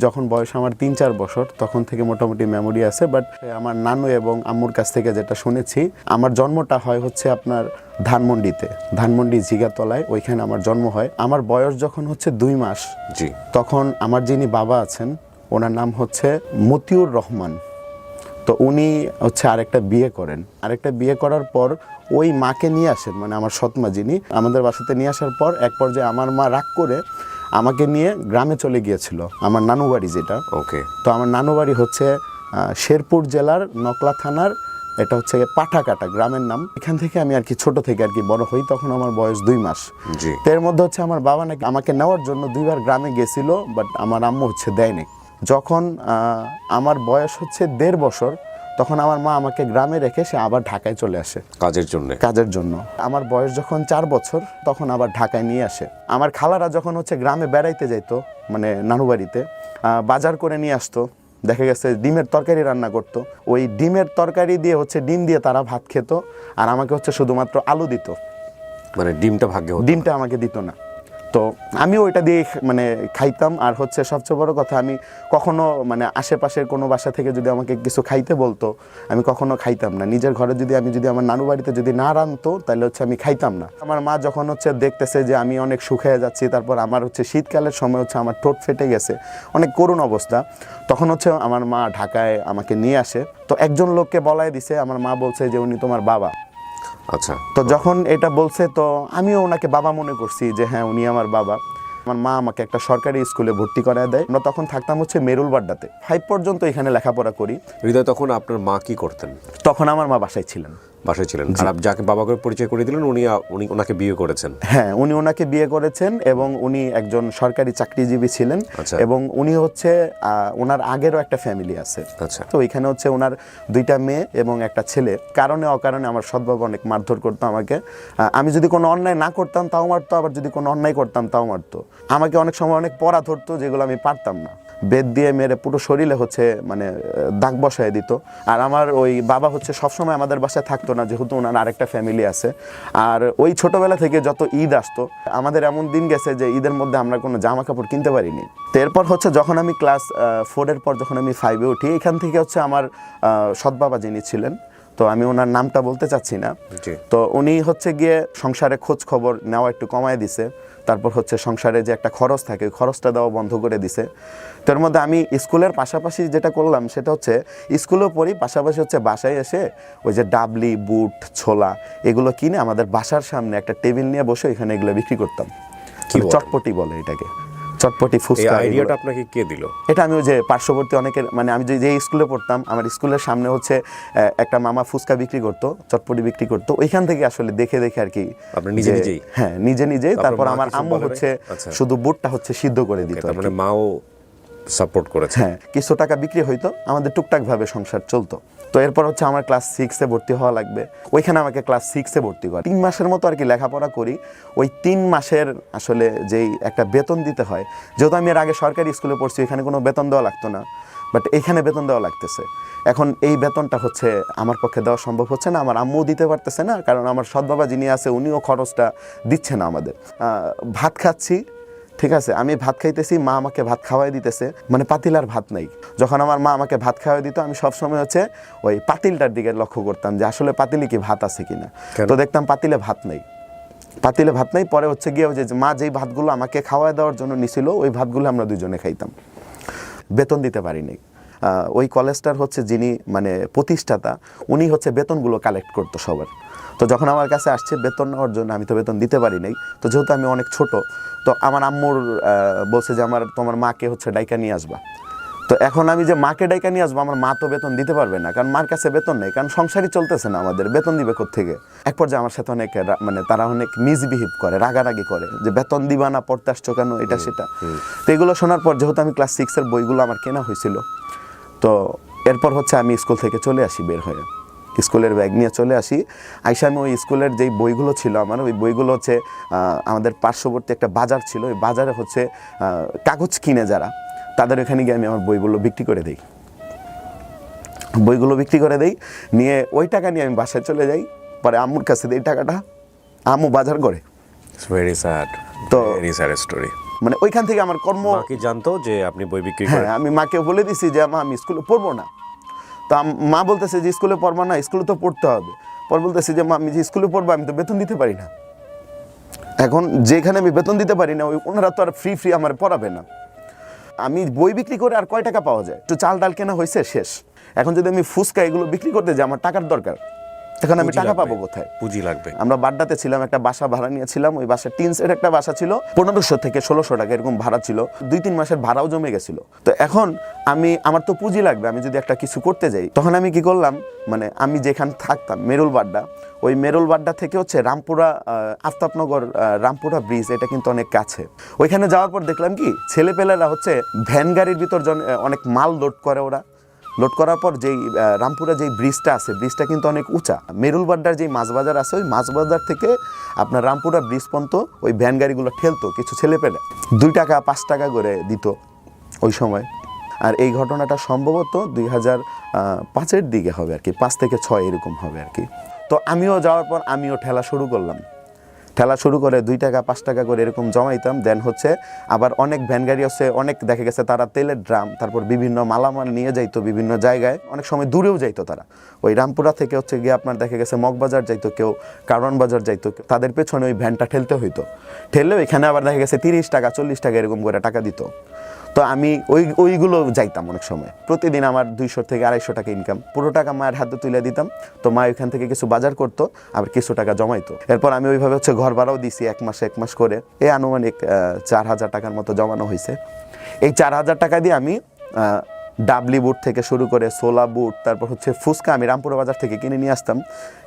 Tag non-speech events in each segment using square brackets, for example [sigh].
যখন বয়স আমার তিন চার বছর তখন থেকে মোটামুটি মেমোরি আছে বাট আমার নানু এবং আম্মুর কাছ থেকে যেটা শুনেছি আমার জন্মটা হয় হচ্ছে আপনার ধানমন্ডিতে ধানমন্ডি জিগাতলায় ওইখানে আমার জন্ম হয়। আমার বয়স যখন হচ্ছে দুই মাস জি। তখন আমার যিনি বাবা আছেন ওনার নাম হচ্ছে মতিউর রহমান। তো উনি হচ্ছে আরেকটা বিয়ে করেন। আরেকটা বিয়ে করার পর ওই মাকে নিয়ে আসেন মানে আমার সৎমা যিনি আমাদের বাসাতে নিয়ে আসার পর এক পর্যায়ে আমার মা রাগ করে আমাকে নিয়ে গ্রামে চলে গিয়েছিল আমার নানু বাড়ি যেটা। ওকে। তো আমার নানু বাড়ি হচ্ছে শেরপুর জেলার নকলা থানার এটা হচ্ছে পাঠাকাটা গ্রামের নাম। এখান থেকে আমি আর কি ছোট থেকে আর কি বড় হই তখন আমার বয়স দুই মাস। জি। এর মধ্যে হচ্ছে আমার বাবা নাকি আমাকে নেওয়ার জন্য দুইবার গ্রামে গেছিল বাট আমার আম্মু হচ্ছে দেয়নি। যখন আমার বয়স হচ্ছে দেড় বছর তখন আমার মা আমাকে গ্রামে রেখে সে আবার ঢাকায় চলে আসে। কাজের জন্য? কাজের জন্য। আমার বয়স যখন চার বছর তখন আবার ঢাকায় নিয়ে আসে। আমার খালারা যখন হচ্ছে গ্রামে বেড়াইতে যাইতো মানে নানু বাড়িতে বাজার করে নিয়ে আসতো। দেখা গেছে ডিমের তরকারি রান্না করতো। ওই ডিমের তরকারি দিয়ে হচ্ছে ডিম দিয়ে তারা ভাত খেত আর আমাকে হচ্ছে শুধুমাত্র আলু দিত। মানে ডিমটা ভাগ্যে ডিমটা আমাকে দিত না। তো আমি ওইটা দিয়ে মানে খাইতাম। আর হচ্ছে সবচেয়ে বড় কথা, আমি কখনো মানে আশেপাশের কোনো বাসা থেকে যদি আমাকে কিছু খাইতে বলতো, আমি কখনো খাইতাম না। নিজের ঘরে যদি আমি যদি আমার নানু বাড়িতে যদি না রানতো তাহলে হচ্ছে আমি খাইতাম না। আমার মা যখন হচ্ছে দেখতেছে যে আমি অনেক শুকিয়ে যাচ্ছি, তারপর আমার হচ্ছে শীতকালের সময় হচ্ছে আমার ঠোঁট ফেটে গেছে, অনেক করুণ অবস্থা। তখন হচ্ছে আমার মা ঢাকায় আমাকে নিয়ে আসে। তো একজন লোককে বলাই দিছে, আমার মা বলছে যে উনি তোমার বাবা। আচ্ছা। তো যখন এটা বলছে তো আমিও ওনাকে বাবা মনে করছি যে হ্যাঁ উনি আমার বাবা। আমার মা আমাকে একটা সরকারি স্কুলে ভর্তি করায় দেয়। আমরা তখন থাকতাম হচ্ছে মেরুলবাড্ডাতে। ফাইভ পর্যন্ত এখানে লেখাপড়া করি। হৃদয় তখন আপনার মা কি করতেন? তখন আমার মা বাসায় ছিলেন। বাসায় ছিলেন। আর যাকে বাবাকে পরিচয় করে দিলেন উনি উনি ওনাকে বিয়ে করেছেন। হ্যাঁ উনি ওনাকে বিয়ে করেছেন এবং উনি একজন সরকারি চাকরিজীবী ছিলেন আচ্ছা। এবং উনি হচ্ছে ওনার আগেরও একটা ফ্যামিলি আছে। আচ্ছা। তো এখানে হচ্ছে ওনার দুইটা মেয়ে এবং একটা ছেলে। কারণে অকারণে আমার সৎবাবা অনেক মারধর করতো আমাকে। আমি যদি কোনো অন্যায় না করতাম তাও মারতো। আবার যদি কোনো অন্যায় করতাম তাও মারতো। আমাকে অনেক সময় অনেক পড়া ধরতো যেগুলো আমি পারতাম না। বেদ দিয়ে মেরে পুরো শরীরে হচ্ছে মানে দাগ বসায় দিত। আর আমার ওই বাবা হচ্ছে সবসময় আমাদের বাসায় থাকতো না যেহেতু ওনার আরেকটা ফ্যামিলি আছে। আর ওই ছোটবেলা থেকে যত ঈদ আসতো আমাদের এমন দিন গেছে যে ঈদের মধ্যে আমরা কোনো জামা কাপড় কিনতে পারিনি। তো এরপর হচ্ছে যখন আমি ক্লাস ফোরের পর যখন আমি ফাইভে উঠি এখান থেকে হচ্ছে আমার আহ, সৎবাবা যিনি ছিলেন তো আমি ওনার নামটা বলতে চাচ্ছি না। তো উনি হচ্ছে গিয়ে সংসারে খোঁজ খবর নেওয়া একটু কমায় দিছে। তারপর হচ্ছে সংসারে যে একটা খরচ থাকে ওই খরচটা দেওয়া বন্ধ করে দিছে। তার মধ্যে আমি স্কুলের পাশাপাশি যেটা করলাম সেটা হচ্ছে স্কুলেও পড়ি পাশাপাশি হচ্ছে বাসায় এসে ওই যে ডাবলি বুট ছোলা এগুলো কিনে আমাদের বাসার সামনে একটা টেবিল নিয়ে বসে এখানে এগুলো বিক্রি করতাম। কি চটপটি বলে এটাকে। চটপটি ফুচকা আইডিয়াটা আপনাকে কে দিল? এটা আমি ওই যে পার্শ্ববর্তী অনেকের মানে আমি যে স্কুলে পড়তাম আমার স্কুলের সামনে হচ্ছে একটা মামা ফুচকা বিক্রি করতো চটপটি বিক্রি করতো। ওইখান থেকে আসলে দেখে দেখে আর কি আপনি নিজে নিজেই? হ্যাঁ নিজে নিজেই। তারপর আমার আম্মু হচ্ছে আচ্ছা। শুধু বুটটা হচ্ছে সিদ্ধ করে দিত মানে মাও সাপোর্ট করেছে? হ্যাঁ কিছু টাকা বিক্রি হইতো আমাদের টুকটাক ভাবে সংসার চলতো। তো এরপর হচ্ছে আমার ক্লাস সিক্সে ভর্তি হওয়া লাগবে। ওইখানে আমাকে ক্লাস সিক্সে ভর্তি করে। তিন মাসের মতো আর কি লেখাপড়া করি। ওই তিন মাসের আসলে যেই একটা বেতন দিতে হয়, যেহেতু আমি এর আগে সরকারি স্কুলে পড়ছি এখানে কোনো বেতন দেওয়া লাগতো না। বাট এখানে বেতন দেওয়া লাগতেছে। এখন এই বেতনটা হচ্ছে আমার পক্ষে দেওয়া সম্ভব হচ্ছে না। আমার আম্মুও দিতে পারতেছে না, কারণ আমার সৎ বাবা যিনি আছে, উনিও খরচটা দিচ্ছে না আমাদের। ভাত খাচ্ছি ঠিক আছে আমি ভাত খাইতেছি মা আমাকে ভাত খাওয়াই দিতেছে। মানে পাতিলার ভাত নাই। যখন আমার মা আমাকে ভাত খাওয়াই দিত আমি সবসময় হচ্ছে ওই পাতিলটার দিকে লক্ষ্য করতাম যে আসলে পাতিলে কি ভাত আছে কিনা। তো দেখতাম পাতিলে ভাত নেই। পাতিলে ভাত নাই পরে হচ্ছে গিয়ে ওই যে মা যেই ভাতগুলো আমাকে খাওয়াই দেওয়ার জন্য নিছিল ওই ভাতগুলো আমরা দুজনে খাইতাম। বেতন দিতে পারিনি। ওই কলেজটার হচ্ছে যিনি মানে প্রতিষ্ঠাতা উনি হচ্ছে বেতনগুলো কালেক্ট করতো সবার। তো যখন আমার কাছে আসছে বেতন নেওয়ার জন্য আমি তো বেতন দিতে পারি নাই তো যেহেতু আমি অনেক ছোট তো আমার আম্মুর বলছে যে আমার তোমার মাকে হচ্ছে ডাইকা নিয়ে আসবা। তো এখন আমি যে মাকে ডাইকা নিয়ে আসব আমার মা তো বেতন দিতে পারবে না কারণ মার কাছে বেতন নেই কারণ সংসারই চলতেছে না আমাদের বেতন দিবে থেকে এক পর্যায়ে আমার সাথে অনেক মানে তারা অনেক মিসবিহেভ করে রাগারাগি করে যে বেতন দিবা না পড়তে আসছো কেন এটা সেটা। তো এগুলো শোনার পর যেহেতু আমি ক্লাস সিক্সের বইগুলো আমার কেনা হয়েছিল তো এরপর হচ্ছে আমি স্কুল থেকে চলে আসি বের হয়ে। স্কুলের ব্যাগ নিয়ে চলে আসি। আইসা আমি ওই স্কুলের যেই বইগুলো ছিল আমার ওই বইগুলো হচ্ছে আমাদের পার্শ্ববর্তী একটা বাজার ছিল। ওই বাজারে হচ্ছে কাগজ কিনে যারা তাদের ওখানে গিয়ে আমি আমার বইগুলো বিক্রি করে দিই। বইগুলো বিক্রি করে দেই নিয়ে ওই টাকা নিয়ে আমি বাসায় চলে যাই। পরে আম্মুর কাছে দিই টাকাটা আম্মু বাজার করে। ভেরি স্যাড তো- ভেরি স্যাড স্টোরি মানে ওইখান থেকে আমার কর্ম কি জানতো যে আপনি বই বিক্রি হ্যাঁ করেন? আমি মাকে বলে দিছি যে মা আমি স্কুলে পড়ব না। তো মা বলতেছে যে স্কুলে পড়বা না, স্কুলে তো পড়তে হবে। পর বলতেছে যে, মা, আমি যে স্কুলে পড়ব, আমি তো বেতন দিতে পারি না। এখন যেখানে আমি বেতন দিতে পারি না, ওই ওনারা তো আর ফ্রি ফ্রি আমার পড়াবে না। আমি বই বিক্রি করে আর কয় টাকা পাওয়া যায়? একটু চাল ডাল কেনা হয়েছে, শেষ। এখন যদি আমি ফুচকা এগুলো বিক্রি করতে যাই, আমার টাকার দরকার। তখন আমি টাকা পাবো কোথায়? পুঁজি লাগবে। আমরা বাড্ডাতে ছিলাম একটা বাসা ভাড়া নিয়েছিলাম ওই বাসা টিন সেট একটা বাসা ছিল পনেরোশো থেকে ষোলোশো টাকা এরকম ভাড়া ছিল। দুই তিন মাসের ভাড়াও জমে গেছিল। তো এখন আমি আমার তো পুঁজি লাগবে আমি যদি একটা কিছু করতে যাই তখন আমি কি করলাম মানে আমি যেখানে থাকতাম মেরুল বাড্ডা ওই মেরুল বাড্ডা থেকে হচ্ছে রামপুরা আফতাবনগর রামপুরা ব্রিজ এটা কিন্তু অনেক কাছে। ওইখানে যাওয়ার পর দেখলাম কি ছেলেপেলেরা হচ্ছে ভ্যান গাড়ির ভিতর অনেক মাল লোড করে ওরা। লোড করার পর যেই রামপুরা যেই ব্রিজটা আছে ব্রিজটা কিন্তু অনেক উঁচা। মেরুলবাড্ডার যেই মাছ বাজার আছে, ওই মাছ বাজার থেকে আপনার রামপুরা ব্রিজ পর্যন্ত ওই ভ্যান গাড়িগুলো ঠেলতো, কিছু ছেলে পেলে। দুই টাকা, পাঁচ টাকা করে দিত ওই সময়। আর এই ঘটনাটা সম্ভবত দুই হাজার পাঁচের দিকে হবে আর কি, পাঁচ থেকে ছয় এরকম হবে আর কি। তো আমিও যাওয়ার পর আমিও ঠেলা শুরু করলাম। ঠেলা শুরু করে দুই টাকা, পাঁচ টাকা করে এরকম জমাইতাম। দেন হচ্ছে আবার অনেক ভ্যান গাড়ি আছে, অনেক দেখা গেছে তারা তেলের ড্রাম, তারপর বিভিন্ন মালামাল নিয়ে যাইতো বিভিন্ন জায়গায়। অনেক সময় দূরেও যাইতো তারা। ওই রামপুরা থেকে হচ্ছে গিয়ে আপনার দেখা গেছে মগবাজার যাইতো কেউ, কারওয়ান বাজার যাইতো তাদের পেছনে ওই ভ্যানটা ঠেলতে হইতো। ঠেললেও ওইখানে আবার দেখা গেছে তিরিশ টাকা, চল্লিশ টাকা এরকম করে টাকা দিত। তো আমি ওই, ওইগুলো যাইতাম অনেক সময়। প্রতিদিন আমার দুইশো থেকে আড়াইশো টাকা ইনকাম পুরো টাকা মায়ের হাতে তুলে দিতাম। তো মা ওইখান থেকে কিছু বাজার করতো, আবার কিছু টাকা জমাইতো। এরপর আমি ওইভাবে হচ্ছে ঘর ভাড়াও দিছি এক মাসে এক মাস করে। এই আনুমানিক চার হাজার টাকার মতো জমানো হয়েছে এই চার হাজার টাকা দিয়ে আমি ডাবলি বুট থেকে শুরু করে সোলা বুট তারপর হচ্ছে ফুচকা আমি রামপুরা বাজার থেকে কিনে নিয়ে আসতাম।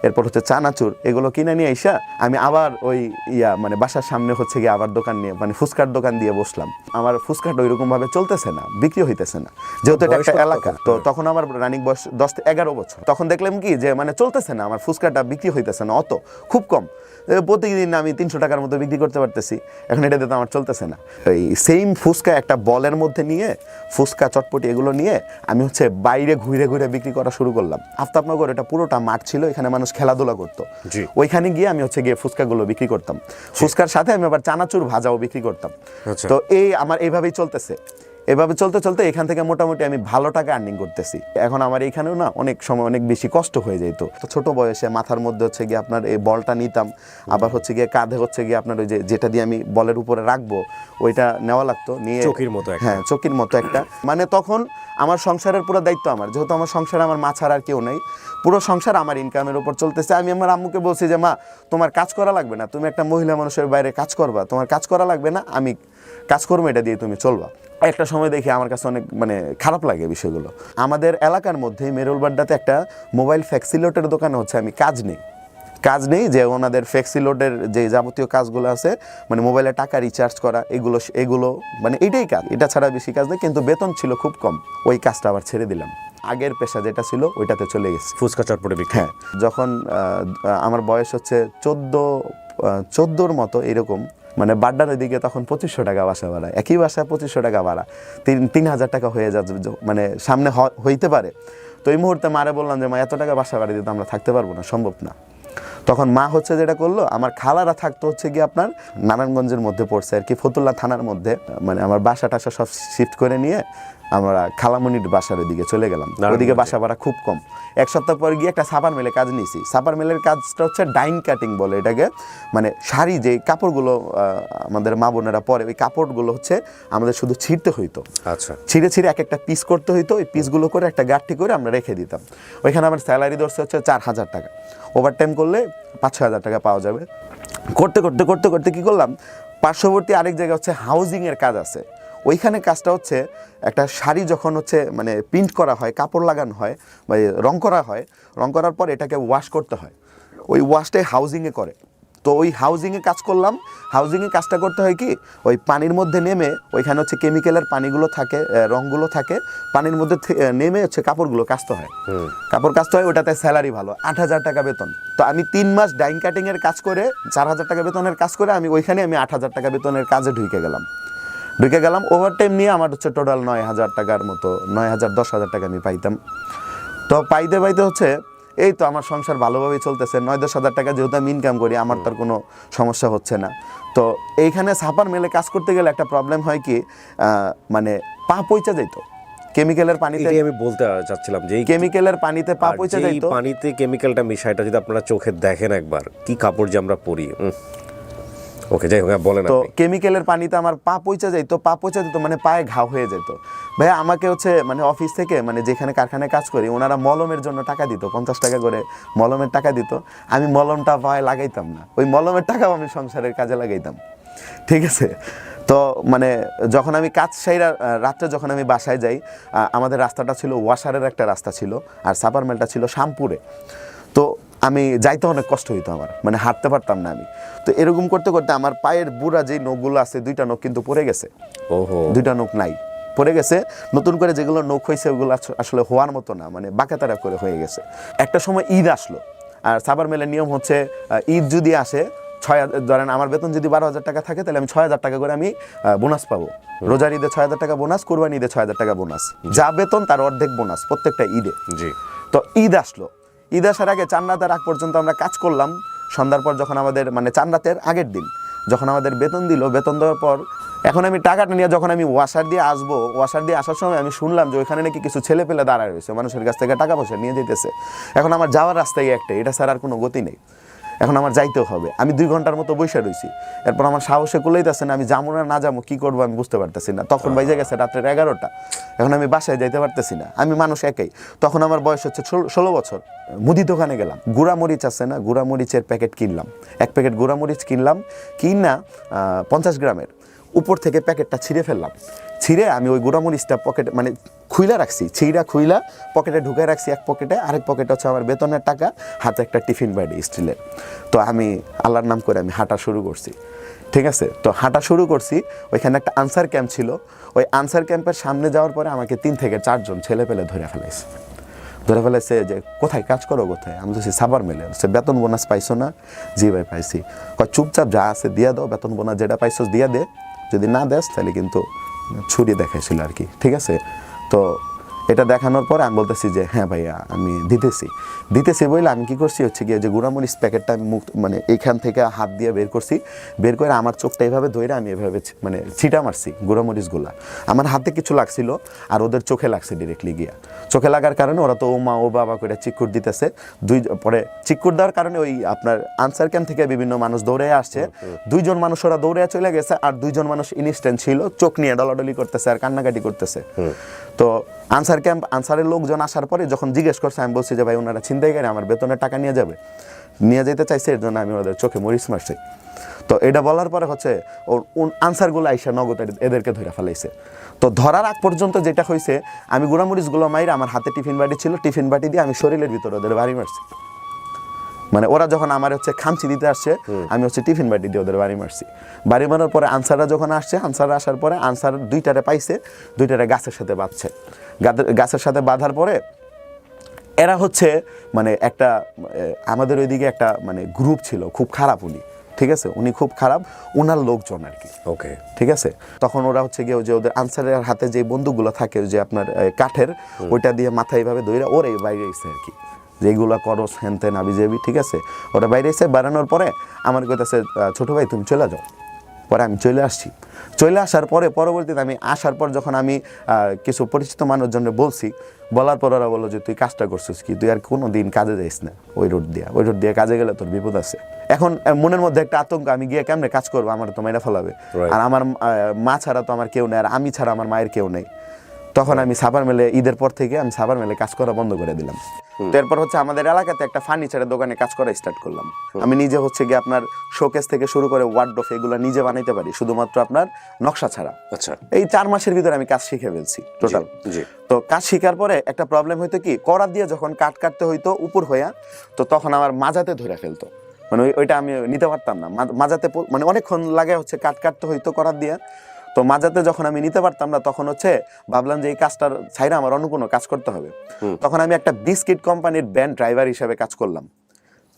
এরপর হচ্ছে চানাচুর এগুলো কিনে নিয়ে আইসা আমি আবার ওই ইয়া মানে বাসার সামনে হচ্ছে গিয়ে আবার দোকান নিয়ে মানে ফুচকার দোকান দিয়ে বসলাম। আমার ফুচকাটা ওইরকম ভাবে চলতেছে না বিক্রি হইতেছে না। যেহেতু এটা একটা এলাকা তো তখন আমার রানিং বয়স দশ এগারো বছর। তখন দেখলাম কি যে মানে চলতেছে না আমার ফুচকাটা বিক্রি হইতেছে না অত খুব কম। প্রতিদিন আমি তিনশো টাকার মতো বিক্রি করতে পারতেছি। এখন এটাতে তো আমার চলতেছে না। এই সেম ফুচকা একটা বলের মধ্যে নিয়ে ফুচকা চটপটি এগুলো নিয়ে আমি হচ্ছে বাইরে ঘুরে ঘুরে বিক্রি করা শুরু করলাম। আফতাবনগর এটা পুরোটা মাঠ ছিল এখানে মানুষ খেলাধুলা করতো। ওইখানে গিয়ে আমি হচ্ছে গিয়ে ফুচকাগুলো বিক্রি করতাম। ফুচকার সাথে আমি আবার চানাচুর ভাজাও বিক্রি করতাম। আচ্ছা। তো এই আমার এইভাবেই চলতেছে। এভাবে চলতে চলতে এখান থেকে মোটামুটি আমি ভালো টাকা আর্নিং করতেছি। এখন আমার এখানেও না অনেক সময় অনেক বেশি কষ্ট হয়ে যেত তো। ছোট বয়সে মাথার মধ্যে হচ্ছে গিয়ে আপনার এই বলটা নিতাম আবার হচ্ছে গিয়ে কাঁধে হচ্ছে গিয়ে আপনার ওই যে যেটা দিয়ে আমি বলের উপরে রাখব ওইটা নেওয়া লাগতো নিয়ে চকির মতো। হ্যাঁ চকির মতো একটা। মানে তখন আমার সংসারের পুরো দায়িত্ব আমার যেহেতু আমার সংসারে আমার মা ছাড়া আর কেউ নেই পুরো সংসার আমার ইনকামের উপর চলতেছে। আমি আমার আম্মুকে বলছি যে মা তোমার কাজ করা লাগবে না তুমি একটা মহিলা মানুষের বাইরে কাজ করবা তোমার কাজ করা লাগবে না আমি কাজ করব এটা দিয়ে তুমি চলবা। একটা সময় দেখি আমার কাছে অনেক মানে খারাপ লাগে বিষয়গুলো। আমাদের এলাকার মধ্যে মেরুলবাড্ডাতে একটা মোবাইল ফ্যাক্সিলোটের দোকানে হচ্ছে আমি কাজ নেই। কাজ নেই যে ওনাদের ফ্লেক্সিলোডের যে যাবতীয় কাজগুলো আছে মানে মোবাইলে টাকা রিচার্জ করা এগুলো এগুলো মানে এটাই কাজ। এটা ছাড়া বেশি কাজ নেই কিন্তু বেতন ছিল খুব কম। ওই কাজটা আবার ছেড়ে দিলাম। আগের পেশা যেটা ছিল ওইটাতে চলে গেছে। ফুচকা চটপটে বিক্রি। হ্যাঁ যখন আমার বয়স হচ্ছে চোদ্দ চোদ্দোর মতো এরকম মানে বাড্ডার দিকে তখন পঁচিশশো টাকা বাসা ভাড়া, একই বাসা পঁচিশশো টাকা ভাড়া। তিন তিন হাজার টাকা হয়ে যা মানে সামনে হইতে পারে। তো এই মুহূর্তে মারে বললাম যে, মা, এত টাকা বাসা বাড়ি দিতে আমরা থাকতে পারব না, সম্ভব না। তখন মা হচ্ছে যেটা করল, আমার খালারা থাকতো হচ্ছে গিয়ে আপনার নারায়ণগঞ্জের মধ্যে পড়ছে আর কি, ফতুল্লা থানার মধ্যে মানে আমার বাসা টাসা সব শিফট করে নিয়ে আমরা খালামনির বাসার ওদিকে চলে গেলাম। ওদিকে বাসা ভাড়া খুব কম। এক সপ্তাহ পর গিয়ে একটা সাপার মেলে কাজ নিয়েছি। সাপার মেলের কাজটা হচ্ছে ডাইন কাটিং বলে এটাকে। মানে শাড়ি যে কাপড়গুলো আমাদের মা বোনেরা পরে ওই কাপড়গুলো হচ্ছে আমাদের শুধু ছিঁড়তে হইতো। আচ্ছা। ছিঁড়ে ছিঁড়ে এক একটা পিস করতে হইতো ওই পিসগুলো করে একটা গাঠি করে আমরা রেখে দিতাম। ওইখানে আমার স্যালারি ধরছে হচ্ছে চার হাজার টাকা। ওভার টাইম করলে পাঁচ ছয় হাজার টাকা পাওয়া যাবে। করতে করতে করতে করতে কি করলাম? পার্শ্ববর্তী আরেক জায়গায় হচ্ছে হাউজিংয়ের কাজ আছে। ওইখানে কাজটা হচ্ছে একটা শাড়ি যখন হচ্ছে মানে প্রিন্ট করা হয় কাপড় লাগানো হয় বা রং করা হয় রং করার পর এটাকে ওয়াশ করতে হয়। ওই ওয়াশটাই হাউজিংয়ে করে। তো ওই হাউজিংয়ে কাজ করলাম। হাউজিংয়ে কাজটা করতে হয় কি? ওই পানির মধ্যে নেমে ওইখানে হচ্ছে কেমিক্যালের পানিগুলো থাকে রঙগুলো থাকে পানির মধ্যে নেমে হচ্ছে কাপড়গুলো কাচতে হয়। কাপড় কাচতে হয় ওটাতে স্যালারি ভালো আট হাজার টাকা বেতন। তো আমি তিন মাস ডাইং কাটিংয়ের কাজ করে চার হাজার টাকা বেতনের কাজ করে আমি ওইখানে আমি আট হাজার টাকা বেতনের কাজে ঢুকে গেলাম। ঢুকে গেলাম। ওভার টাইম নিয়ে আমার হচ্ছে টোটাল নয় হাজার টাকার মতো নয় হাজার দশ হাজার টাকা আমি পাইতাম। তো পাইতে পাইতে হচ্ছে এই তো আমার সংসার ভালোভাবেই চলতেছে নয় দশ হাজার টাকা যেহেতু আমি ইনকাম করি আমার তার কোনো সমস্যা হচ্ছে না। তো এইখানে সাপার মেলে কাজ করতে গেলে একটা প্রবলেম হয় কি মানে পা পইচা যাইতো। কেমিক্যালের পানিতে আমি বলতে চাচ্ছিলাম যে কেমিক্যালের পানিতে পা যেই যাইতো। পানিতে কেমিক্যালটা মিশাইটা যদি আপনারা চোখে দেখেন একবার কি কাপড় যে আমরা পরি ওকে যাই হোক হ্যাঁ, বলেন তো কেমিক্যালের পানিতে আমার পা পচা যাইতো পা পচা যেত মানে পায়ে ঘাও হয়ে যেত। ভাইয়া আমাকে হচ্ছে মানে অফিস থেকে মানে যেখানে কারখানায় কাজ করি ওনারা মলমের জন্য টাকা দিত পঞ্চাশ টাকা করে মলমের টাকা দিত। আমি মলমটা পায়ে লাগাইতাম না ওই মলমের টাকাও আমি সংসারের কাজে লাগাইতাম। ঠিক আছে? তো মানে যখন আমি কাজ সাইরা রাত্রে যখন আমি বাসায় যাই আমাদের রাস্তাটা ছিল ওয়াশারের একটা রাস্তা ছিল আর সাপার মেলটা ছিল শামপুরে তো আমি যাইতে অনেক কষ্ট হইতো আমার মানে হাঁটতে পারতাম না আমি। তো এরকম করতে করতে আমার পায়ের বুড়া যে নখগুলো আছে দুইটা নখ কিন্তু পড়ে গেছে। ওহো। দুইটা নখ নাই। পড়ে গেছে নতুন করে যেগুলো নখ হয়েছে ওগুলো আস- আসলে হওয়ার মতো না মানে বাঁকাতারা করে হয়ে গেছে। একটা সময় ঈদ আসলো আর সাবার মেলের নিয়ম হচ্ছে ঈদ যদি আসে ছয় হাজার- ধরেন আমার বেতন যদি বারো হাজার টাকা থাকে তাহলে আমি ছয় হাজার টাকা করে আমি বোনাস পাবো। রোজার ঈদে ছয় হাজার টাকা বোনাস কোরবানি ঈদে ছয় হাজার টাকা বোনাস। যা বেতন তার অর্ধেক বোনাস প্রত্যেকটা ঈদে। জি। তো ঈদ আসলো ঈদ আসার আগে চার রাতের আগ পর্যন্ত আমরা কাজ করলাম। সন্ধ্যার পর যখন আমাদের মানে চার রাতের আগের দিন, যখন আমাদের বেতন দিল, বেতন দেওয়ার পর এখন আমি টাকাটা নিয়ে যখন আমি ওয়াশার দিয়ে আসব, ওয়াশার দিয়ে আসার সময় আমি শুনলাম যে ওইখানে নাকি কিছু ছেলে পেলে দাঁড়ায় রয়েছে, মানুষের কাছ থেকে টাকা পয়সা নিয়ে যেতেছে। এখন আমার যাওয়ার রাস্তায় একটাই, এটা স্যার আর কোনো গতি নেই। এখন আমার যাইতেও হবে। আমি দুই ঘণ্টার মতো বসে রয়েছি এরপর আমার সাহসে কুলাইতেছে না আমি যাব না না যাব কি করব আমি বুঝতে পারতেছি না। তখন বাইজে গেছে রাত্রের এগারোটা। এখন আমি বাসায় যাইতে পারতেছি না। আমি মানুষ একাই। তখন আমার বয়স হচ্ছে ষোলো- ষোলো বছর। মুদি দোকানে গেলাম। গুঁড়া মরিচ আছে না? গুঁড়া মরিচের প্যাকেট কিনলাম। এক প্যাকেট গুঁড়া মরিচ কিনলাম। কিনা পঞ্চাশ গ্রামের। উপর থেকে প্যাকেটটা ছিঁড়ে ফেললাম। ছিঁড়ে আমি ওই গুঁড়ামরিচটা পকেটে মানে খুইলা রাখছি, ছিঁড়া খুইলা পকেটে ঢুকে রাখছি এক পকেটে আরেক পকেটে হচ্ছে আমার বেতনের টাকা, হাতে একটা টিফিন ব্যাডি স্টিলের। তো আমি আল্লাহর নাম করে আমি হাঁটা শুরু করছি। ঠিক আছে? তো হাঁটা শুরু করছি, ওইখানে একটা আনসার ক্যাম্প ছিল। ওই আনসার ক্যাম্পের সামনে যাওয়ার পরে আমাকে তিন থেকে চারজন ছেলে পেলে ধরে ফেলাইছে। ধরে ফেলেছে যে, কোথায়? কাজ করো কোথায়? আমি বলছি সাবার মেলে। সে বেতন বোনাস পাইছো না? জি ভাই, পাইছি। চুপচাপ যা আছে দিয়া দাও, বেতন বোনাস যেটা পাইছো দিয়া দে। যদি না দেস, তাহলে কিন্তু ছুরি দেখাইছিল আর কি। ঠিক আছে? তো এটা দেখানোর পরে আমি বলতেছি যে হ্যাঁ ভাইয়া আমি দিতেছি। দিতেছি বলে আমি কি করছি হচ্ছে গিয়ে যে গুঁড়ামরিচ প্যাকেটটা আমি মুখ মানে এইখান থেকে হাত দিয়ে বের করছি। বের করে আমার চোখটা এইভাবে ধরে আমি এভাবে মানে ছিটা মারছি গুঁড়ামরিচগুলা। আমার হাতে কিছু লাগছিল আর ওদের চোখে লাগছে ডিরেক্টলি গিয়া। চোখে লাগার কারণে ওরা তো ও মা ও বাবা করে চিকুর দিতেছে। দুই পরে চিকুর দেওয়ার কারণে ওই আপনার আনসার ক্যাম্প থেকে বিভিন্ন মানুষ দৌড়ে আসছে। দুইজন মানুষ ওরা দৌড়ে চলে গেছে আর দুইজন মানুষ ইনস্ট্যান্ট ছিল। চোখ নিয়ে ডলাডলি করতেছে আর কান্নাকাটি করতেছে। তো আনসার ক্যাম্প, আনসারের লোকজন আসার পরে যখন জিজ্ঞেস করছে, আমি বলছি যে ভাই, ওনারা ছিনতাই করে আমার বেতনের টাকা নিয়ে যাবে। নিয়ে যেতে চাইছে, এর জন্য আমি ওদের চোখে মরিচ মারছি। তো এটা বলার পরে হচ্ছে, ওর আনসারগুলো আইসা নগদ এদেরকে ধরে ফেলাইছে। তো ধরার আগ পর্যন্ত যেটা হয়েছে আমি গুঁড়ামরিচগুলো মাইরে আমার হাতে টিফিন বাটি ছিল, টিফিন বাটি দিয়ে আমি শরীরের ভিতরে ওদের বাড়ি মারছি। মানে ওরা যখন আমার হচ্ছে খামচি দিতে আসছে আমি হচ্ছে টিফিন বাটি দিয়ে ওদের বাড়ি মারছি। বাড়ি মারার পরে আনসাররা যখন আসছে আনসাররা আসার পরে আনসার দুইটারে পাইছে দুইটারে গাছের সাথে বাঁধছে। গাছের সাথে বাঁধার পরে এরা হচ্ছে মানে একটা আমাদের ওইদিকে একটা মানে গ্রুপ ছিল খুব খারাপ উনি ঠিক আছে? উনি খুব খারাপ উনার লোকজন আর কি ওকে। ঠিক আছে? তখন ওরা হচ্ছে গিয়ে যে ওদের আনসারের হাতে যে বন্দুকগুলো থাকে যে আপনার কাঠের ওইটা দিয়ে মাথায় এইভাবে দইরা ওরে বাইরে এসে আর কি যেগুলো করো হেন তেন আবি যাবি ঠিক আছে? ওরা বাইরে এসে বেড়ানোর পরে আমার কাছে ছোট ভাই তুমি চলে যাও। পরে আমি চলে আসছি। চলে আসার পরে পরবর্তীতে আমি আসার পর যখন আমি কিছু পরিচিত মানুষজনের বলছি বলার পর ওরা বলল যে তুই কাজটা করছিস কি? তুই আর কোনো দিন কাজে যাইস না ওই রোড দিয়ে। ওই রোড দিয়ে কাজে গেলে তোর বিপদ আছে। এখন মনের মধ্যে একটা আতঙ্ক আমি গিয়ে কেমনে কাজ করব? আমার তো মেয়েরা ফেলাবে। আর আমার মা ছাড়া তো আমার কেউ নেই আর আমি ছাড়া আমার মায়ের কেউ নেই। তখন আমি সাবার মেলে ঈদের পর থেকে আমি সাবার মেলে কাজ করা বন্ধ করে দিলাম। তো এরপর হচ্ছে আমাদের এলাকাতে একটা ফার্নিচারের দোকানে কাজ করা স্টার্ট করলাম। আমি নিজে হচ্ছে গিয়ে আপনার শোকেস থেকে শুরু করে ওয়ার্ডরোফ এগুলো নিজে বানাইতে পারি শুধুমাত্র আপনার নকশা ছাড়া। আচ্ছা। এই চার মাসের ভিতরে আমি কাজ শিখে ফেলছি টোটাল তো কাজ শিখার পরে একটা প্রবলেম হইতো কি করাত দিয়ে যখন কাট কাটতে হইতো উপর হইয়া তো তখন আমার মাজাতে ধরে ফেলতো। মানে ওইটা আমি নিতে পারতাম না। মাজাতে মানে অনেকক্ষণ লাগে হচ্ছে কাট কাটতে হইতো করাত দিয়ে। তো মাজাতে যখন আমি নিতে পারতাম না তখন হচ্ছে ভাবলাম যে এই কাজটার ছাইরা আমার অন্য কোনো কাজ করতে হবে। তখন আমি একটা বিস্কিট কোম্পানির ব্যান্ড ড্রাইভার হিসেবে কাজ করলাম।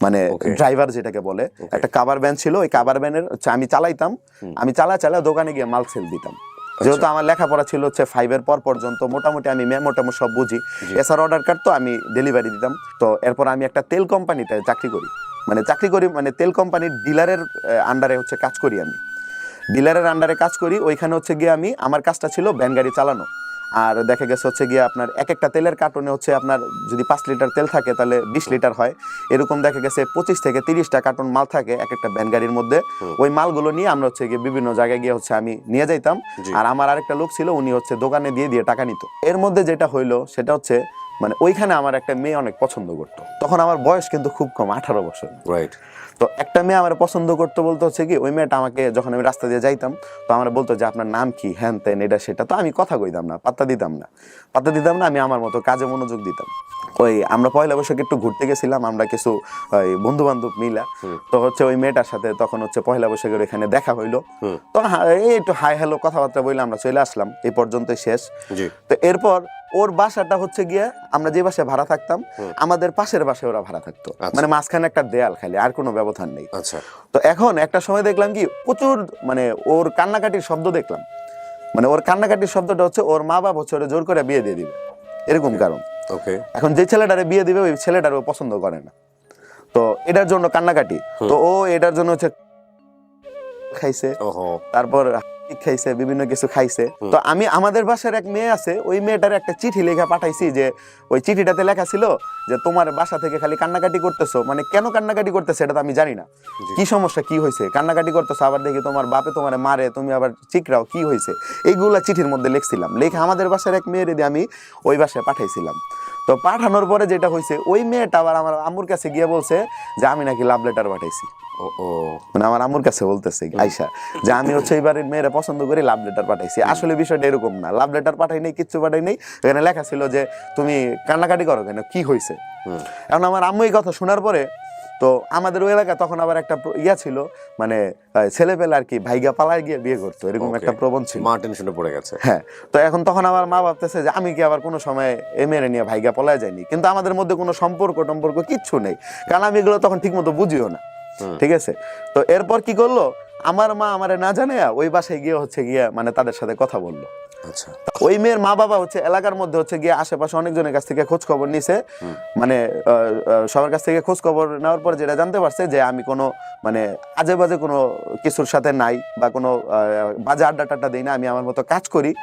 মানে ড্রাইভার যেটাকে বলে। একটা কাবার ব্যান ছিল ওই কাবার ব্যানের হচ্ছে আমি চালাইতাম। আমি চালা চালা দোকানে গিয়ে মাল সেল দিতাম। যেহেতু আমার লেখাপড়া ছিল হচ্ছে ফাইভের পর পর্যন্ত মোটামুটি আমি মোটামুটি সব বুঝি। এছাড়া অর্ডার কার্ড তো আমি ডেলিভারি দিতাম। তো এরপর আমি একটা তেল কোম্পানিতে চাকরি করি। মানে চাকরি করি মানে তেল কোম্পানির ডিলারের আন্ডারে হচ্ছে কাজ করি আমি। ডিলারের আন্ডারে কাজ করি ওইখানে হচ্ছে গিয়ে আমি আমার কাজটা ছিল ভ্যান গাড়ি চালানো। আর দেখা গেছে হচ্ছে গিয়ে আপনার এক একটা তেলের কার্টনে হচ্ছে আপনার যদি পাঁচ লিটার তেল থাকে তাহলে বিশ লিটার হয়। এরকম দেখা গেছে পঁচিশ থেকে তিরিশটা কার্টন মাল থাকে এক একটা ভ্যান গাড়ির মধ্যে। ওই মালগুলো নিয়ে আমরা হচ্ছে গিয়ে বিভিন্ন জায়গায় গিয়ে হচ্ছে আমি নিয়ে যাইতাম। আর আমার আরেকটা লোক ছিল উনি হচ্ছে দোকানে দিয়ে দিয়ে টাকা নিত। এর মধ্যে যেটা হইল সেটা হচ্ছে মানে ওইখানে আমার একটা মেয়ে অনেক পছন্দ করতো। তখন আমার বয়স কিন্তু খুব কম আঠারো বছর। রাইট তো একটা মেয়ে আমার পছন্দ করতো বলতে হচ্ছে কি ওই মেয়েটা আমাকে যখন আমি রাস্তা দিয়ে যাইতাম তো আমার বলতো যে আপনার নাম কি? হ্যান তেন এটা সেটা। তো আমি কথা কইতাম না পাত্তা দিতাম না। পাত্তা দিতাম না আমি আমার মতো কাজে মনোযোগ দিতাম। ওই আমরা পয়লা বৈশাখে একটু ঘুরতে গেছিলাম আমরা কিছু ওই বন্ধু বান্ধব মিলা তো হচ্ছে ওই মেয়েটার সাথে তখন হচ্ছে পয়লা বৈশাখের এখানে দেখা হইল। তো এই একটু হাই হ্যালো কথাবার্তা বলে আমরা চলে আসলাম এই পর্যন্ত শেষ। তো এরপর ওর বাসাটা হচ্ছে গিয়ে আমরা যে বাসায় ভাড়া থাকতাম আমাদের পাশের বাসায় ওরা ভাড়া থাকতো। আচ্ছা। মানে মাঝখানে একটা দেয়াল খালি আর কোনো ব্যবধান নেই। আচ্ছা। তো এখন একটা সময় দেখলাম কি প্রচুর মানে ওর কান্নাকাটির শব্দ দেখলাম। মানে ওর কান্নাকাটির শব্দটা হচ্ছে ওর মা বাবা হচ্ছে ওরা জোর করে বিয়ে দিয়ে দিবে। এরকম কারণ। ওকে এখন যে ছেলেটারে বিয়ে দিবে ওই ছেলেটার ও পছন্দ করে না। তো এটার জন্য কান্নাকাটি। তো ও এটার জন্য হচ্ছে খাইছে। ওহো। তারপর খাইছে বিভিন্ন কিছু খাইছে। তো আমি আমাদের বাসার এক মেয়ে আছে ওই মেয়েটার একটা চিঠি লেখা পাঠাইছি যে ওই চিঠিটাতে লেখা ছিল যে তোমার বাসা থেকে খালি কান্নাকাটি করতেছো। মানে কেন কান্নাকাটি করতেছে এটা তো আমি জানি না। কি সমস্যা কি হয়েছে? কান্নাকাটি করতেছো আবার দেখি তোমার বাপে তোমার মারে তুমি আবার চিকরাও কি হয়েছে? এইগুলা চিঠির মধ্যে লিখছিলাম। লেখা আমাদের বাসার এক মেয়ের দিয়ে আমি ওই বাসায় পাঠাইছিলাম। তো পাঠানোর পরে যেটা হয়েছে ওই মেয়েটা আবার আমার আম্মুর কাছে গিয়ে বলছে যে আমি নাকি লাভ লেটার পাঠাইছি। ও ও। মানে আমার আম্মুর কাছে বলতেছে আইসা যে আমি হচ্ছে এবারের মেয়েরা পছন্দ করি লাভ লেটার পাঠাইছি। আসলে বিষয়টা এরকম না। লাভ লেটার পাঠাই নাই কিচ্ছু পাঠাই নাই। এখানে লেখা ছিল যে তুমি কান্নাকাটি করো কেন? কি হয়েছে। এখন আমার আম্মু এই কথা শোনার পরে তো আমাদের ওই এলাকা তখন আবার একটা ইয়া ছিল মানে ছেলে পেলে আর কি ভাইগা পালায় গিয়ে বিয়ে করতো এরকম একটা প্রবণ ছিল। মা টেনশনে পড়ে গেছে। হ্যাঁ তো এখন তখন আমার মা ভাবতেছে যে আমি কি আবার কোনো সময় এ মেরে নিয়ে ভাইগা পলায় যাইনি? কিন্তু আমাদের মধ্যে কোনো সম্পর্ক টম্পর্ক কিচ্ছু নেই। কারণ আমি এগুলো তখন ঠিক মতো বুঝিও না। ঠিক আছে? তো এরপর কি করল? আমার মা আমারে না জানে ওই বাসায় গিয়ে হচ্ছে গিয়ে মানে তাদের সাথে কথা বলল। আচ্ছা। ওই মেয়ের মা বাবা হচ্ছে এলাকার মধ্যে হচ্ছে গিয়ে আশেপাশে অনেকজনের কাছ থেকে খোঁজ খবর নিছে মানে সবার কাছ থেকে খোঁজ খবর নেওয়ার পর যেটা জানতে পারছে যে আমি কোনো মানে আজে বাজে কোনো কিছুর সাথে নাই বা কোনো বাজে আড্ডা টাড্ডা দিই না আমি আমার মতো কাজ করি।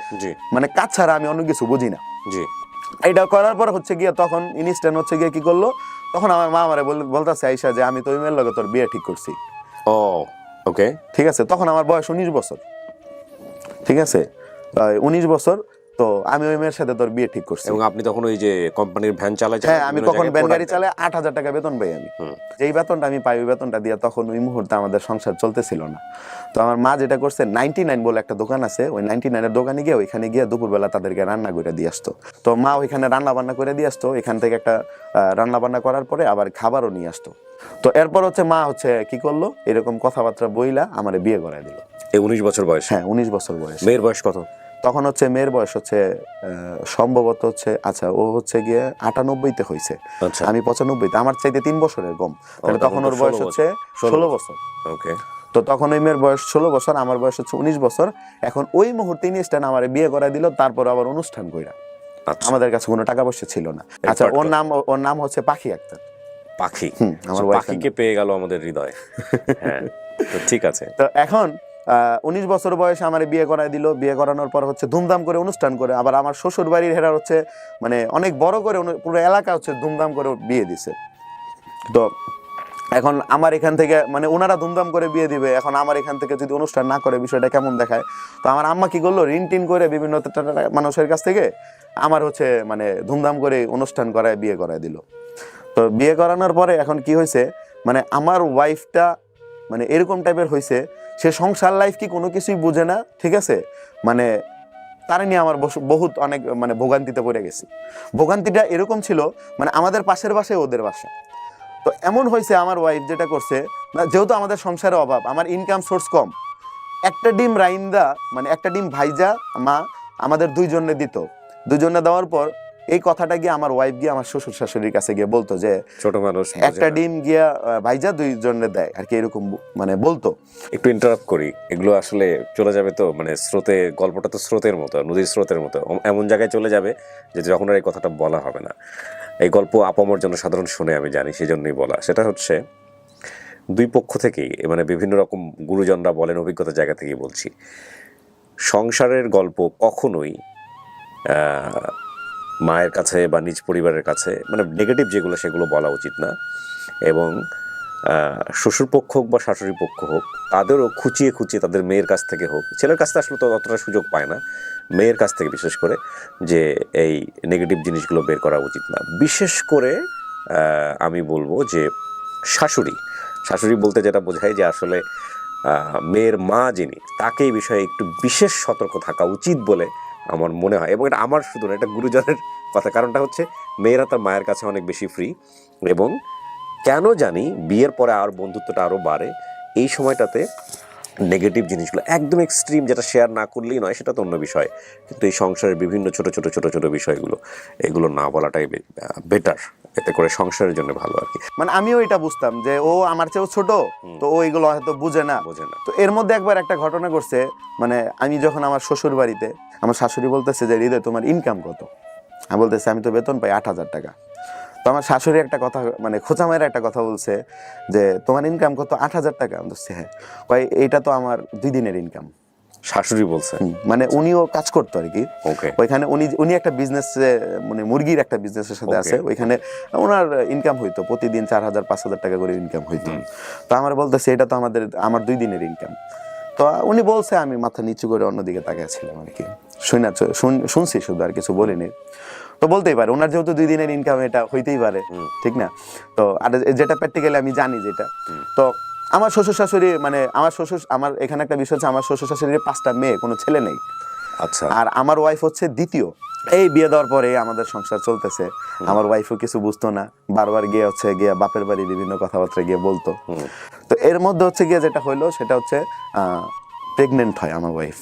মানে কাজ ছাড়া আমি অন্য কিছু বুঝি না। জি। এটা করার পর হচ্ছে গিয়ে তখন ইনস্ট্যান্ট হচ্ছে গিয়ে কি করল? তখন আমার মা আমারে বল- বলতেছে আইসা যে আমি তো ওই মেয়ের লগে তোর বিয়ে ঠিক করছি। ও ওকে। ঠিক আছে? তখন আমার বয়স উনিশ বছর। ঠিক আছে? উনিশ বছর তো আমি ওই মেয়ের সাথে তোর বিয়ে ঠিক করছি। এবং আপনি তখন ওই যে কোম্পানির ভ্যান চালাচ্ছেন হ্যাঁ আমি তখন ব্যান গাড়ি চালাই আট হাজার টাকা বেতন পাই আমি। যেই বেতনটা আমি পাই ওই বেতনটা দিয়ে তখন ওই মুহূর্তে আমাদের সংসার চলতেছিল না। তো আমার মা যেটা করছে নাইনটি নাইন বলে একটা দোকান আছে ওই নাইনটি নাইনের দোকানে গিয়ে ওইখানে গিয়ে দুপুরবেলা তাদেরকে রান্না করে দিয়ে আসতো। তো মা ওইখানে রান্না বান্না করে দিয়ে আসতো এখান থেকে একটা রান্না বান্না করার পরে আবার খাবারও নিয়ে আসতো। তো এরপর হচ্ছে মা হচ্ছে কি করল এরকম কথাবার্তা বইলা আমার বিয়ে করায় দিল। এই উনিশ বছর বয়স? হ্যাঁ উনিশ বছর বয়স। মেয়ের বয়স কত? তখন হচ্ছে মেয়ের বয়স হচ্ছে সম্ভবত হচ্ছে আচ্ছা ও হচ্ছে গিয়ে আটানব্বইতে হয়েছে। আচ্ছা। আমি পঁচানব্বইতে আমার চাইতে তিন বছরের কম। তাহলে তখন ওর বয়স হচ্ছে ষোলো বছর। ওকে। তো তখন ওই মেয়ের বয়স ষোলো বছর আমার বয়স হচ্ছে উনিশ বছর। এখন ওই মুহূর্তে ইনস্ট্যান্ট আমার বিয়ে করাই দিল তারপর আবার অনুষ্ঠান কইরা। আচ্ছা। আমাদের কাছে কোনো টাকা পয়সা ছিল না। আচ্ছা ওর নাম ওর নাম হচ্ছে পাখি আক্তার। পাখি। হুম, আমার পাখিকে পেয়ে গেল আমাদের হৃদয়। [laughs] হ্যাঁ তো ঠিক আছে। তো এখন উনিশ বছর বয়সে আমার বিয়ে করাই দিল। বিয়ে করানোর পর হচ্ছে ধুমধাম করে অনুষ্ঠান করে। আবার আমার শ্বশুর বাড়ির হেরা হচ্ছে মানে অনেক বড় করে পুরো এলাকা হচ্ছে ধুমধাম করে বিয়ে দিছে। তো এখন আমার এখান থেকে মানে ওনারা ধুমধাম করে বিয়ে দিবে। এখন আমার এখান থেকে যদি অনুষ্ঠান না করে, বিষয়টা কেমন দেখায়? তো আমার আম্মা কি করল? ঋণ টিন করে বিভিন্ন মানুষের কাছ থেকে আমার হচ্ছে মানে ধুমধাম করে অনুষ্ঠান করায়, বিয়ে করায় দিল। তো বিয়ে করানোর পরে এখন কি হয়েছে মানে আমার ওয়াইফটা মানে এরকম টাইপের হয়েছে সে সংসার লাইফ কি কোনো কিছুই বুঝে না, ঠিক আছে? মানে তারা নিয়ে আমার বহুত অনেক মানে ভোগান্তিতে পড়ে গেছি। ভোগান্তিটা এরকম ছিল মানে আমাদের পাশের বাসায় ওদের বাসা। তো এমন হয়েছে আমার ওয়াইফ যেটা করছে যেহেতু আমাদের সংসারে অভাব, আমার ইনকাম সোর্স কম, একটা ডিম রাইন্দা মানে একটা ডিম ভাইজা মা আমাদের দুইজনে দিত। দুইজনে দেওয়ার পর এই কথাটা গিয়ে আমার ওয়াইফ গিয়ে আমার শ্বশুর শাশুড়ির কাছে গিয়ে বলতো যে ছোট মানুষ একটা ডিম গিয়া ভাইজা দুইজনে দেয় আর কি এরকম মানে বলতো। একটু ইন্টারাপ্ট করি। এগুলো আসলে চলে যাবে তো মানে স্রোতে গল্পটা তো স্রোতের মতো নদীর স্রোতের মতো। এমন জায়গায় চলে যাবে যে যখন আর এই কথাটা বলা হবে না। এই গল্প আপামর জন্য সাধারণ শুনে আমি জানি সেই জন্যই বলা। সেটা হচ্ছে দুই পক্ষ থেকেই মানে বিভিন্ন রকম গুরুজনরা বলেন অভিজ্ঞতার জায়গা থেকেই বলছি। সংসারের গল্প কখনোই মায়ের কাছে বা নিজ পরিবারের কাছে মানে নেগেটিভ যেগুলো সেগুলো বলা উচিত না। এবং আহ, শ্বশুর পক্ষ হোক বা শাশুড়ি পক্ষ হোক তাদেরও খুঁচিয়ে খুঁচিয়ে তাদের মেয়ের কাছ থেকে হোক ছেলের কাছ থেকে আসলে তো অতটা সুযোগ পায় না। মেয়ের কাছ থেকে বিশেষ করে যে এই নেগেটিভ জিনিসগুলো বের করা উচিত না। বিশেষ করে আমি বলব যে শাশুড়ি। শাশুড়ি বলতে যেটা বোঝায় যে আসলে মেয়ের মা যিনি তাকে এই বিষয়ে একটু বিশেষ সতর্ক থাকা উচিত বলে আমার মনে হয়। এবং এটা আমার শুধু না, এটা গুরুজনের কথা। কারণটা হচ্ছে, মেয়েরা তার মায়ের কাছে অনেক বেশি ফ্রি এবং কেন জানি বিয়ের পরে আর বন্ধুত্বটা আরও বাড়ে। এই সময়টাতে নেগেটিভ জিনিসগুলো, একদম এক্সট্রিম যেটা শেয়ার না করলেই নয়, সেটা তো অন্য বিষয়। কিন্তু এই সংসারের বিভিন্ন ছোট ছোট ছোট ছোট বিষয়গুলো, এগুলো না বলাটাই বেটার এতে করে সংসারের জন্য ভালো আর কি। মানে আমিও এটা বুঝতাম যে ও আমার চেয়েও ছোট তো ও এগুলো হয়তো বুঝে না। বোঝে না। তো এর মধ্যে একবার একটা ঘটনা ঘটছে মানে আমি যখন আমার শ্বশুর বাড়িতে আমার শাশুড়ি বলতেছে যে হৃদয় তোমার ইনকাম কত? আমি বলতেছি আমি তো বেতন পাই আট হাজার টাকা। তো আমার শাশুড়ি একটা কথা মানে খোঁচা মায়ের একটা কথা বলছে যে তোমার ইনকাম কত? আট হাজার টাকা? আমি হ্যাঁ। কয় এইটা তো আমার দুই দিনের ইনকাম শাশুড়ি বলছে। মানে উনিও কাজ করতো আর কি ওইখানে উনি উনি একটা বিজনেস মানে মুরগির একটা বিজনেসের সাথে আছে। ওইখানে ওনার ইনকাম হইতো প্রতিদিন চার হাজার পাঁচ হাজার টাকা করে ইনকাম হইতো। তো আমার বলতেছে এটা তো আমাদের আমার দুই দিনের ইনকাম তো উনি বলছে আমি মাথা নিচু করে অন্যদিকে তাকিয়েছিলাম আর কি শুনে শুনছি শুধু আর কিছু বলিনি। তো বলতেই পারে ওনার যেহেতু দুই দিনের ইনকাম এটা হইতেই পারে। ঠিক না? তো আর যেটা প্র্যাকটিক্যালি আমি জানি যেটা। তো আমার শ্বশুর শাশুড়ি মানে আমার শ্বশুর আমার এখানে একটা বিষয় হচ্ছে আমার শ্বশুর শাশুড়ির পাঁচটা মেয়ে কোনো ছেলে নেই। আচ্ছা। আর আমার ওয়াইফ হচ্ছে দ্বিতীয়। এই বিয়ে দেওয়ার পরে আমাদের সংসার চলতেছে। আমার ওয়াইফও কিছু বুঝতো না। বারবার গিয়ে হচ্ছে গিয়ে বাপের বাড়ি বিভিন্ন কথাবার্তা গিয়ে বলতো। তো এর মধ্যে হচ্ছে গিয়ে যেটা হইল সেটা হচ্ছে প্রেগনেন্ট হয় আমার ওয়াইফ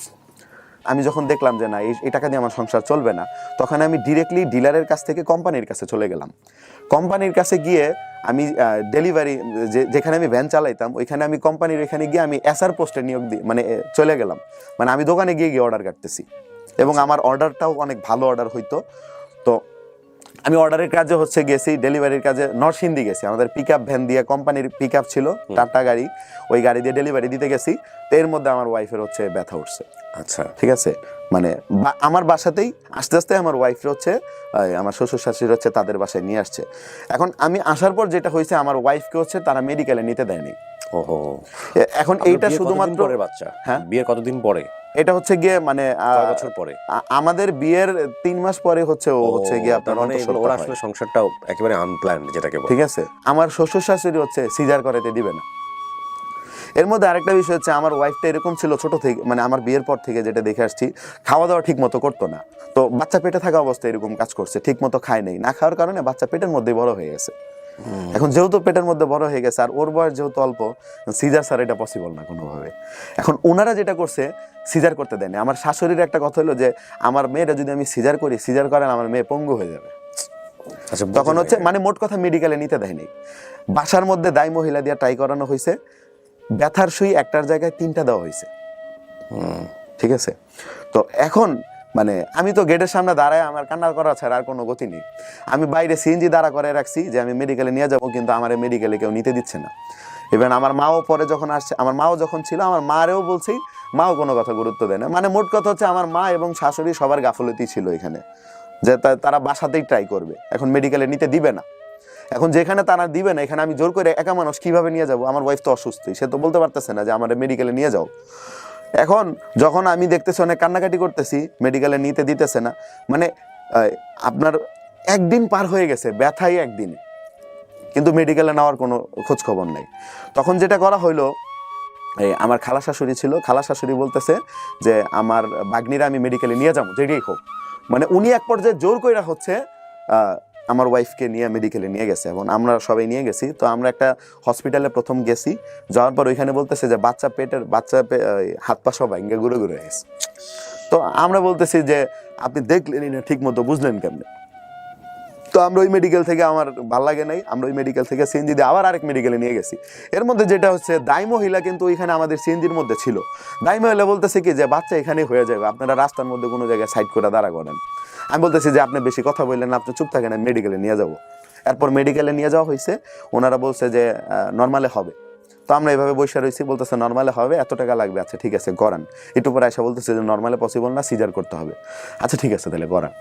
আমি যখন দেখলাম যে না এই এই টাকা দিয়ে আমার সংসার চলবে না তখন আমি ডিরেক্টলি ডিলারের কাছ থেকে কোম্পানির কাছে চলে গেলাম। কোম্পানির কাছে গিয়ে আমি ডেলিভারি যেখানে আমি ভ্যান চালাইতাম, ওইখানে আমি কোম্পানির এখানে গিয়ে আমি এসআর পোস্টে নিয়োগ দিই মানে চলে গেলাম। মানে আমি দোকানে গিয়ে গিয়ে অর্ডার কাটতেছি। এবং আমার অর্ডারটাও অনেক ভালো অর্ডার হইতো। তো আমি অর্ডারের কাজে হচ্ছে গেছি ডেলিভারির কাজে নরসিংদী গেছি। আমাদের পিক আপ ভ্যান দিয়ে কোম্পানির পিক আপ ছিল টাটা গাড়ি ওই গাড়ি দিয়ে ডেলিভারি দিতে গেছি। তো এর মধ্যে আমার ওয়াইফের হচ্ছে ব্যথা উঠছে। আচ্ছা। ঠিক আছে? মানে বা- আমার বাসাতেই আস্তে আস্তে আমার ওয়াইফের হচ্ছে আমার শ্বশুর শাশুড়ি হচ্ছে তাদের বাসায় নিয়ে আসছে। এখন আমি আসার পর যেটা হয়েছে আমার ওয়াইফকে হচ্ছে তারা মেডিকেলে নিতে দেয়নি। ওহো। এখন এইটা শুধুমাত্র বাচ্চা? হ্যাঁ? বিয়ের কতদিন পরে? এটা হচ্ছে গিয়ে মানে বছর পরে। আমাদের বিয়ের তিন মাস পরে হচ্ছে ও হচ্ছে গিয়ে আপনার মানে ওরা আসলে সংসারটাও একেবারে আনপ্ল্যান্ড যেটাকে ঠিক আছে? আমার শ্বশুর শাশুড়ি হচ্ছে সিজার করাতে দিবে না। এর মধ্যে আরেকটা বিষয় হচ্ছে আমার ওয়াইফটা এরকম ছিল ছোট থেকে মানে আমার বিয়ের পর থেকে যেটা দেখে আসছি খাওয়া দাওয়া ঠিক মতো করতো না। তো বাচ্চা পেটে থাকা অবস্থায় এরকম কাজ করছে ঠিক মতো খায় নেই। না খাওয়ার কারণে বাচ্চা পেটের মধ্যে বড় হয়ে গেছে। এখন যেহেতু পেটের মধ্যে বড় হয়ে গেছে আর ওর বয়স যেহেতু অল্প সিজার স্যার এটা পসিবল না কোনোভাবে। এখন ওনারা যেটা করছে সিজার করতে দেয়নি। আমার শাশুড়ির একটা কথা হলো যে আমার মেয়েটা যদি আমি সিজার করি সিজার করেন আমার মেয়ে পঙ্গু হয়ে যাবে। আচ্ছা তখন হচ্ছে মানে মোট কথা মেডিকেলে নিতে দেয়নি। বাসার মধ্যে দায় মহিলা দিয়ে ট্রাই করানো হয়েছে। ব্যথার সুই একটার জায়গায় তিনটা দেওয়া হয়েছে। ঠিক আছে? তো এখন মানে আমি তো গেটের সামনে দাঁড়ায় আমার কান্না করা ছাড়া আর কোনো গতি নেই। আমি বাইরে সিএনজি দাঁড়া করে রাখছি যে আমি মেডিকেলে নিয়ে যাব, কিন্তু আমার মেডিকেলে কেউ নিতে দিচ্ছে না। ইভেন আমার মাও পরে যখন আসছে, আমার মাও যখন ছিল, আমার মারেও বলছি, মাও কোনো কথা গুরুত্ব দেয় না। মানে মোট কথা হচ্ছে আমার মা এবং শাশুড়ি সবার গাফলতি ছিল এখানে, যে তারা বাসাতেই ট্রাই করবে। এখন মেডিকেলে নিতে দিবে না। এখন যেখানে তারা দিবে না, এখানে আমি জোর করে একা মানুষ কীভাবে নিয়ে যাব? আমার ওয়াইফ তো অসুস্থই, সে তো বলতে পারতেছে না যে আমার মেডিকেলে নিয়ে যাও। এখন যখন আমি দেখতেছি অনেক কান্নাকাটি করতেছি মেডিকেলে নিতে দিতেছে না মানে আপনার একদিন পার হয়ে গেছে, ব্যথাই একদিন। কিন্তু মেডিকেলে নেওয়ার কোনো খোঁজখবর নেই। তখন যেটা করা হইল, এই আমার খালা শাশুড়ি ছিল, খালা শাশুড়ি বলতেছে যে, আমার বাগনিরা আমি মেডিকেলে নিয়ে যাব, যেটাই হোক। মানে উনি এক পর্যায়ে জোর কইরা হচ্ছে আমার ওয়াইফকে নিয়ে মেডিকেলে নিয়ে গেছে এবং আমরা সবাই নিয়ে গেছি। তো আমরা একটা হসপিটালে প্রথম গেছি। যাওয়ার পর ওইখানে বলতেছে যে, বাচ্চা পেটের, বাচ্চা হাত পা সবাই ইঙ্গে ঘুরে ঘুরে গেছে। তো আমরা বলতেছি যে, আপনি দেখলেনই না ঠিক মতো বুঝলেন কেমনে? আমরা ওই মেডিকেল থেকে আমার ভালো লাগে নাই। আমরা ওই মেডিকেল থেকে সিএনজি দিয়ে আবার আরেক মেডিকেলে নিয়ে গেছি। এর মধ্যে যেটা হচ্ছে, দায় মহিলা কিন্তু ওইখানে আমাদের সিএনজির মধ্যে ছিল। দায় মহিলা বলতেছে কি যে, বাচ্চা এখানেই হয়ে যাবে। আপনারা রাস্তার মধ্যে কোনো জায়গায় সাইড করে দাঁড়া করেন। আমি বলতেছি যে আপনি বেশি কথা বললেন, আপনি চুপ থাকেন, আমি মেডিকেলে নিয়ে যাব। এরপর মেডিকেলে নিয়ে যাওয়া হয়েছে, ওনারা বলছে যে নর্মালে হবে। তো আমরা এভাবে বসে রয়েছি, বলতেছে নর্মালে হবে, এত টাকা লাগবে আচ্ছা ঠিক আছে করান একটু পরে এসে বলতেছে যে নর্মালে পসিবল না সিজার করতে হবে। আচ্ছা ঠিক আছে, তাহলে করান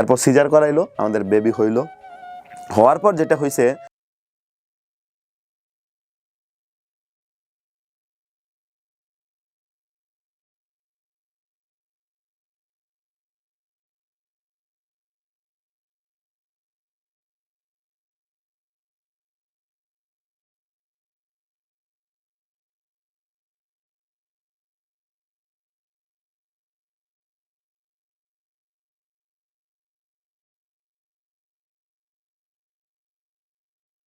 এরপর সিজার করাইলো, আমাদের বেবি হইল। হওয়ার পর যেটা হয়েছে